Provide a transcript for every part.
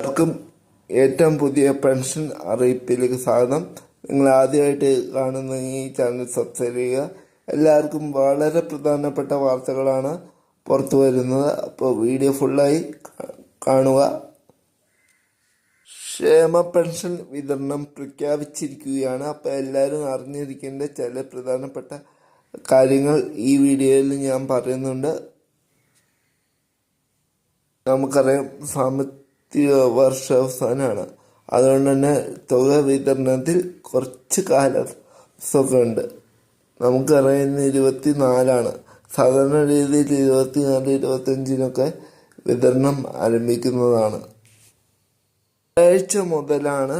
എല്ലാവർക്കും ഏറ്റവും പുതിയ പെൻഷൻ അറിയിപ്പിലേക്ക് സ്വാഗതം. നിങ്ങൾ ആദ്യമായിട്ട് കാണുന്ന ഈ ചാനൽ സബ്സ്ക്രൈബ് ചെയ്യുക. എല്ലാവർക്കും വളരെ പ്രധാനപ്പെട്ട വാർത്തകളാണ് പുറത്തു വരുന്നത്. അപ്പോൾ വീഡിയോ ഫുള്ളായി കാണുക. ക്ഷേമ പെൻഷൻ വിതരണം പ്രഖ്യാപിച്ചിരിക്കുകയാണ്. അപ്പോൾ എല്ലാവരും അറിഞ്ഞിരിക്കേണ്ട ചില പ്രധാനപ്പെട്ട കാര്യങ്ങൾ ഈ വീഡിയോയിൽ ഞാൻ പറയുന്നുണ്ട്. നമുക്കറിയാം സാമ്പത്തിക വർഷാവസാനമാണ് അതുകൊണ്ട് തന്നെ തുക വിതരണത്തിൽ കുറച്ച് കാലസൊക്കെ ഉണ്ട് നമുക്കറിയുന്ന ഇരുപത്തി നാലാണ് സാധാരണ രീതിയിൽ ഇരുപത്തിനാല് ഇരുപത്തഞ്ചിനൊക്കെ വിതരണം ആരംഭിക്കുന്നതാണ്. ഒരാഴ്ച മുതലാണ്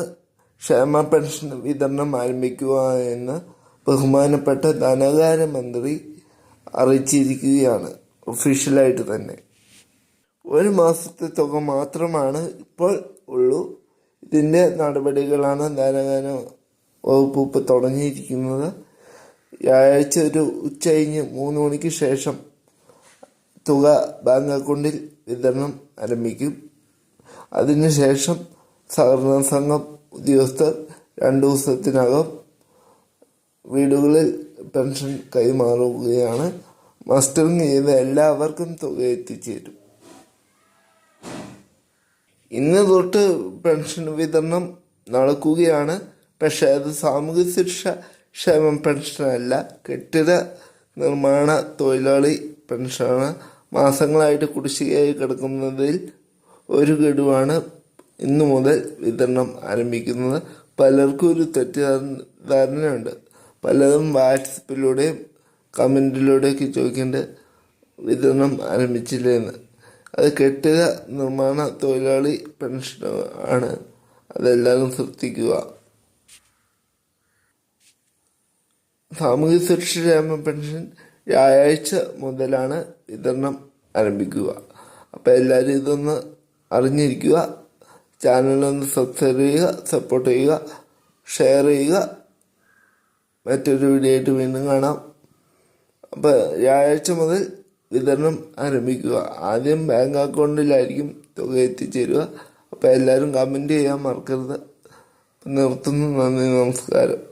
ക്ഷേമ പെൻഷൻ വിതരണം ആരംഭിക്കുക എന്ന് ബഹുമാനപ്പെട്ട ധനകാര്യമന്ത്രി അറിയിച്ചിരിക്കുകയാണ്. ഒഫീഷ്യലായിട്ട് തന്നെ. ഒരു മാസത്തെ തുക മാത്രമാണ് ഇപ്പോൾ ഉള്ളൂ. ഇതിന്റെ നടപടികളാണ് ധനകാര്യ വകുപ്പ് ഇപ്പോൾ തുടങ്ങിയിരിക്കുന്നത് വ്യാഴാഴ്ച ഒരു ഉച്ച കഴിഞ്ഞ് മൂന്ന് മണിക്ക് ശേഷം തുക ബാങ്ക് അക്കൗണ്ടിൽ വിതരണം ആരംഭിക്കും. അതിനുശേഷം സഹകരണ സംഘം ഉദ്യോഗസ്ഥർ രണ്ട് ദിവസത്തിനകം വീടുകളിൽ പെൻഷൻ കൈമാറുകയാണ്. മസ്റ്ററിങ് ചെയ്ത് എല്ലാവർക്കും തുക എത്തിച്ചേരും. ഇന്ന് തൊട്ട് പെൻഷൻ വിതരണം നടക്കുകയാണ്. പക്ഷേ അത് സാമൂഹ്യ ശിക്ഷ ക്ഷേമ പെൻഷനല്ല കെട്ടിട നിർമ്മാണ തൊഴിലാളി പെൻഷനാണ്. മാസങ്ങളായിട്ട് കുടിശ്ശികയായി കിടക്കുന്നതിൽ ഒരു ഗഡുവാണ് ഇന്നു മുതൽ വിതരണം ആരംഭിക്കുന്നത്. പലർക്കും ഒരു തെറ്റിദ്ധാരണയുണ്ട്. പലതും വാട്സപ്പിലൂടെയും കമന്റിലൂടെയൊക്കെ ചോദിക്കേണ്ട വിതരണം ആരംഭിച്ചില്ലെന്ന് അത് കെട്ടിട നിർമ്മാണ തൊഴിലാളി പെൻഷൻ ആണ്. അതെല്ലാവരും ശ്രദ്ധിക്കുക. സാമൂഹ്യ സുരക്ഷ പെൻഷൻ വ്യാഴാഴ്ച മുതലാണ് വിതരണം ആരംഭിക്കുക. അപ്പോൾ എല്ലാവരും ഇതൊന്ന് അറിഞ്ഞിരിക്കുക. ചാനലൊന്ന് സബ്സ്ക്രൈബ് ചെയ്യുക സപ്പോർട്ട് ചെയ്യുക ഷെയർ ചെയ്യുക. മറ്റൊരു വീഡിയോ ആയിട്ട് വീണ്ടും കാണാം. അപ്പോൾ വ്യാഴാഴ്ച മുതൽ വിതരണം ആരംഭിക്കുക. ആദ്യം ബാങ്ക് അക്കൗണ്ടിലായിരിക്കും തുക എത്തിച്ചേരുക. അപ്പോൾ എല്ലാവരും കമന്റ് ചെയ്യാൻ മറക്കരുത്. നിർത്തുന്നു. നന്ദി. നമസ്കാരം.